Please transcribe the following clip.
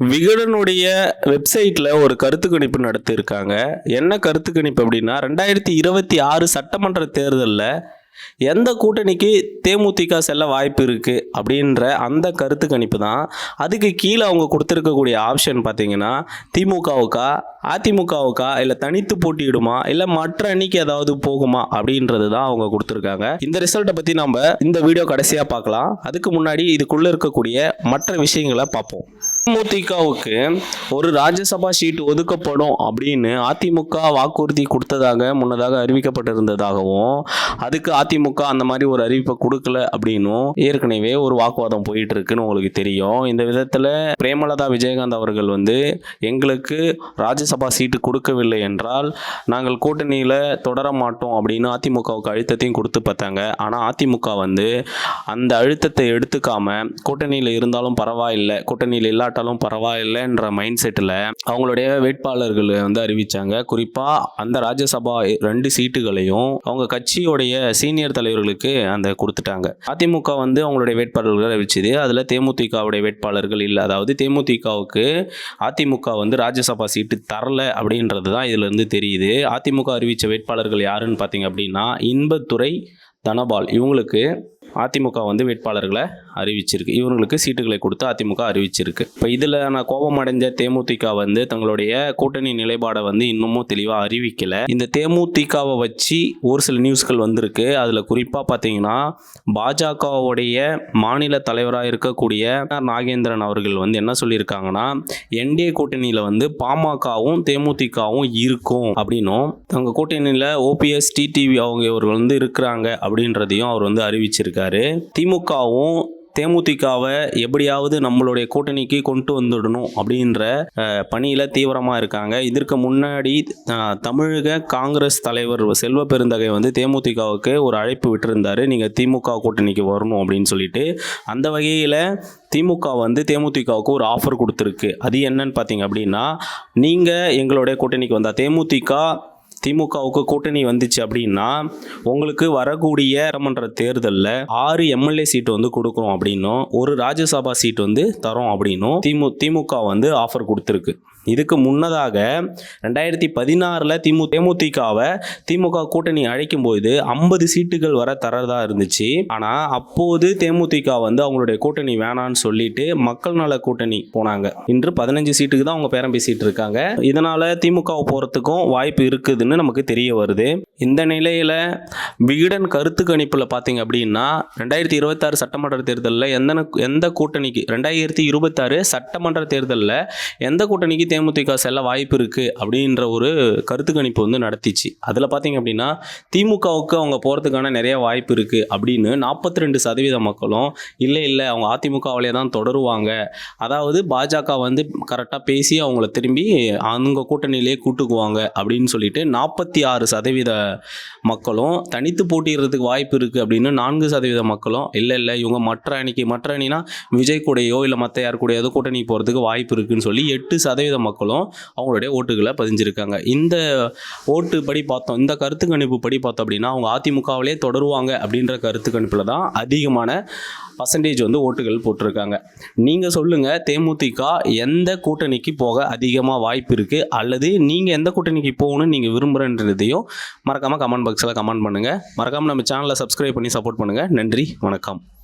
விகடனுடைய வெப்சைட்டில் ஒரு கருத்து கணிப்பு நடத்தியிருக்காங்க. என்ன கருத்து கணிப்பு அப்படின்னா ரெண்டாயிரத்தி இருபத்தி ஆறு சட்டமன்ற தேர்தலில் எந்த கூட்டணிக்கு தேமுதிக செல்ல வாய்ப்பு இருக்குது அப்படின்ற அந்த கருத்து கணிப்பு தான். அதுக்கு கீழே அவங்க கொடுத்துருக்கக்கூடிய ஆப்ஷன் பார்த்தீங்கன்னா திமுகவுக்கா அதிமுகவுக்கா இல்லை தனித்து போட்டியிடுமா இல்லை மற்ற அணிக்கு ஏதாவது போகுமா அப்படின்றது தான் அவங்க கொடுத்துருக்காங்க. இந்த ரிசல்ட்டை பற்றி நம்ம இந்த வீடியோ கடைசியாக பார்க்கலாம். அதுக்கு முன்னாடி இதுக்குள்ளே இருக்கக்கூடிய மற்ற விஷயங்களை பார்ப்போம். தேமுதிகவுக்கு ஒரு ராஜ்யசபா சீட் ஒதுக்கப்படும் அப்படின்னு அதிமுக வாக்குறுதி கொடுத்ததாக முன்னதாக அறிவிக்கப்பட்டிருந்ததாகவும் அதுக்கு அதிமுக அந்த மாதிரி ஒரு அறிவிப்பை கொடுக்கல அப்படின்னும் ஏற்கனவே ஒரு வாக்குவாதம் போயிட்டு இருக்குன்னு உங்களுக்கு தெரியும். இந்த விதத்தில் பிரேமலதா விஜயகாந்த் அவர்கள் வந்து எங்களுக்கு ராஜ்யசபா சீட்டு கொடுக்கவில்லை என்றால் நாங்கள் கூட்டணியில் தொடர மாட்டோம் அப்படின்னு அதிமுகவுக்கு அழுத்தத்தையும் கொடுத்து பார்த்தாங்க. ஆனால் அதிமுக வந்து அந்த அழுத்தத்தை எடுத்துக்காம கூட்டணியில் இருந்தாலும் பரவாயில்லை கூட்டணியில் இல்லாட்ட இல்லாட்டாலும் பரவாயில்லைன்ற மைண்ட் செட்டில் அவங்களுடைய வேட்பாளர்களை வந்து அறிவித்தாங்க குறிப்பாக அந்த ராஜ்யசபா ரெண்டு சீட்டுகளையும் அவங்க கட்சியோடைய சீனியர் தலைவர்களுக்கு அந்த கொடுத்துட்டாங்க. அதிமுக வந்து அவங்களுடைய வேட்பாளர்கள் அறிவிச்சது. அதில் தேமுதிகவுடைய வேட்பாளர்கள் இல்லை. அதாவது தேமுதிகவுக்கு அதிமுக வந்து ராஜ்யசபா சீட்டு தரல அப்படின்றது தான் இதிலிருந்து தெரியுது. அதிமுக அறிவித்த வேட்பாளர்கள் யாருன்னு பார்த்தீங்க அப்படின்னா இன்பத்துறை தனபால். இவங்களுக்கு அதிமுக வந்து வேட்பாளர்களை அறிவிச்சிருக்கு. இவங்களுக்கு சீட்டுகளை கொடுத்து அதிமுக அறிவிச்சிருக்கு. இப்போ இதில் நான் கோபம் அடைஞ்ச தேமுதிக வந்து தங்களுடைய கூட்டணி நிலைப்பாடை வந்து இன்னமும் தெளிவாக அறிவிக்கல. இந்த தேமுதிகவை வச்சு ஒரு சில நியூஸ்கள் வந்திருக்கு. அதில் குறிப்பாக பார்த்தீங்கன்னா பாஜகவுடைய மாநில தலைவராக இருக்கக்கூடிய நாகேந்திரன் அவர்கள் வந்து என்ன சொல்லியிருக்காங்கன்னா என்டிஏ கூட்டணியில் வந்து பாமகவும் தேமுதிகவும் இருக்கும் அப்படின்னும். தங்க கூட்டணியில் ஓபிஎஸ் டிடிவி அவங்க இவர்கள் வந்து இருக்கிறாங்க அப்படின்றதையும் அவர் வந்து அறிவிச்சிருக்காரு. திமுகவும் தேமுதிகவை எப்படியாவது நம்மளுடைய கூட்டணிக்கு கொண்டு வந்துடணும் அப்படின்ற பணியில் தீவிரமாக இருக்காங்க. இதற்கு முன்னாடி தமிழக காங்கிரஸ் தலைவர் செல்வ பெருந்தகை வந்து தேமுதிகவுக்கு ஒரு அழைப்பு விட்டிருந்தார். நீங்கள் திமுக கூட்டணிக்கு வரணும் அப்படின்னு சொல்லிட்டு. அந்த வகையில் திமுக வந்து தேமுதிகவுக்கு ஒரு ஆஃபர் கொடுத்துருக்கு. அது என்னன்னு பார்த்தீங்க அப்படின்னா நீங்கள் எங்களுடைய கூட்டணிக்கு வந்தால் தேமுதிக திமுகவுக்கு கூட்டணி வந்துச்சு அப்படின்னா உங்களுக்கு வரக்கூடிய சட்டமன்ற தேர்தலில் ஆறு எம்எல்ஏ சீட் வந்து கொடுக்குறோம் அப்படின்னும் ஒரு ராஜ்யசபா சீட் வந்து தரோம் அப்படின்னும் திமு திமுக வந்து ஆஃபர் கொடுத்துருக்கு. இதுக்கு முன்னதாக ரெண்டாயிரத்தி பதினாறில் திமு தேமுதிகவை திமுக கூட்டணி அழைக்கும் போது ஐம்பது சீட்டுகள் வர தரதா இருந்துச்சு. ஆனால் அப்போது தேமுதிக வந்து அவங்களுடைய கூட்டணி வேணான்னு சொல்லிட்டு மக்கள் நல கூட்டணி போனாங்க. இன்று பதினஞ்சு சீட்டுக்கு தான் அவங்க பேரம் பேசிட்டு இருக்காங்க. இதனால திமுக போகிறதுக்கும் வாய்ப்பு இருக்குதுன்னு நமக்கு தெரிய வருது. இந்த நிலையில் விகடன் கருத்து கணிப்பில் பார்த்தீங்க அப்படின்னா ரெண்டாயிரத்தி இருபத்தாறு சட்டமன்ற தேர்தலில் எந்த எந்த கூட்டணிக்கு ரெண்டாயிரத்தி இருபத்தாறு சட்டமன்ற தேர்தலில் எந்த கூட்டணிக்கு தேமுதிக செல்ல வாய்ப்பு இருக்குது அப்படின்ற ஒரு கருத்து கணிப்பு வந்து நடத்திச்சு. அதில் பார்த்தீங்க அப்படின்னா திமுகவுக்கு அவங்க போகிறதுக்கான நிறைய வாய்ப்பு இருக்குது அப்படின்னு நாற்பத்தி ரெண்டு சதவீத மக்களும் இல்லை இல்லை அவங்க அதிமுகவிலே தான் தொடருவாங்க. அதாவது பாஜக வந்து கரெக்டாக பேசி அவங்கள திரும்பி அவங்க கூட்டணியிலே கூட்டுக்குவாங்க அப்படின்னு சொல்லிட்டு நாற்பத்தி ஆறு சதவீத மக்களும் தனித்து போட்டிடுறதுக்கு வாய்ப்பு இருக்குது அப்படின்னு நான்கு சதவீத மக்களும் இல்லை இல்லை இவங்க மற்ற அணிக்கு மற்ற அணினா விஜய் கூடயோ இல்லை மற்ற யார் கூடையோ கூட்டணி போகிறதுக்கு வாய்ப்பு இருக்குன்னு சொல்லி எட்டு சதவீத மக்களும் அவங்களுடைய ஓட்டுகளை பதிஞ்சிருக்காங்க. இந்த ஓட்டு படி பார்த்தோம் இந்த கருத்து கணிப்பு படி பார்த்தோம் அப்படின்னா அவங்க அதிமுகவிலே தொடருவாங்க அப்படின்ற கருத்து கணிப்பில் தான் அதிகமான பர்சன்டேஜ் வந்து ஓட்டுகள் போட்டிருக்காங்க. நீங்கள் சொல்லுங்கள் தேமுதிக எந்த கூட்டணிக்கு போக அதிகமாக வாய்ப்பு இருக்குது அல்லது நீங்கள் எந்த கூட்டணிக்கு போகணும்னு நீங்கள் விரும்புகிறன்றதையும் மறக்காமல் கமெண்ட் பாக்ஸில் கமெண்ட் பண்ணுங்கள் மறக்காமல் நம்ம சேனலை சப்ஸ்கிரைப் பண்ணி சப்போர்ட் பண்ணுங்கள் நன்றி வணக்கம்.